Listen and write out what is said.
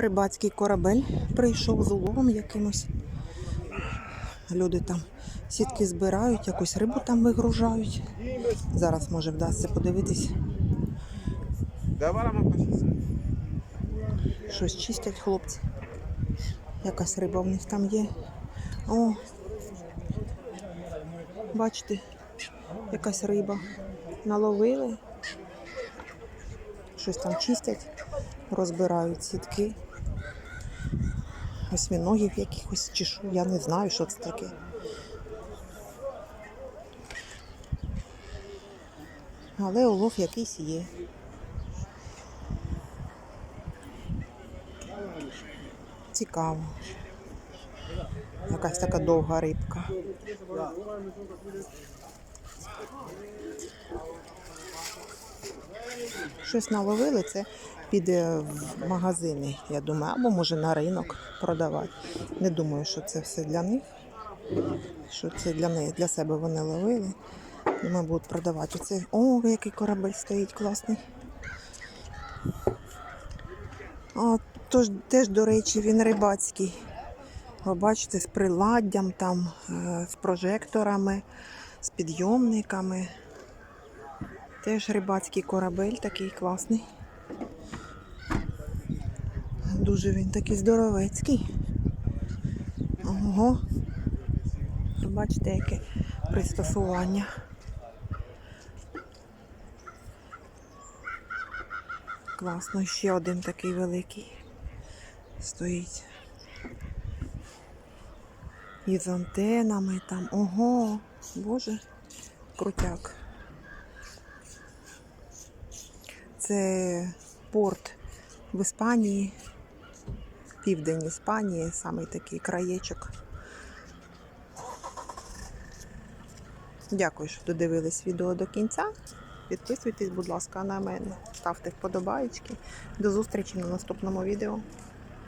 Рибацький корабель прийшов з уловом якимось. Люди там сітки збирають, якусь рибу там вигружають. Зараз може вдасться подивитись. Щось чистять хлопці. Якась риба в них там є. О, бачите, якась риба. Наловили. Щось там чистять, розбирають сітки. Осьміногів якихось що, я не знаю, що це таке. Але улов якийсь є. Цікаво. Якась така довга рибка. Щось наловили, це піде в магазини, я думаю, або може на ринок продавати. Не думаю, що це все для них. Що це для них, для себе вони ловили. Думаю, будуть продавати. Оце, о, який корабель стоїть класний. А, тож, теж, до речі, він рибацький. Ви бачите, з приладдям, там, е, з прожекторами, з підйомниками. Теж рибацький корабель такий класний. Дуже він такий здоровецький. Ого. Бачите, яке пристосування. Класно, ще один такий великий стоїть. І з антенами там. Ого, боже, крутяк. Це порт в Іспанії, південь Іспанії, саме такий краєчок. Дякую, що додивились відео до кінця. Підписуйтесь, будь ласка, на мене. Ставте вподобайки. До зустрічі на наступному відео.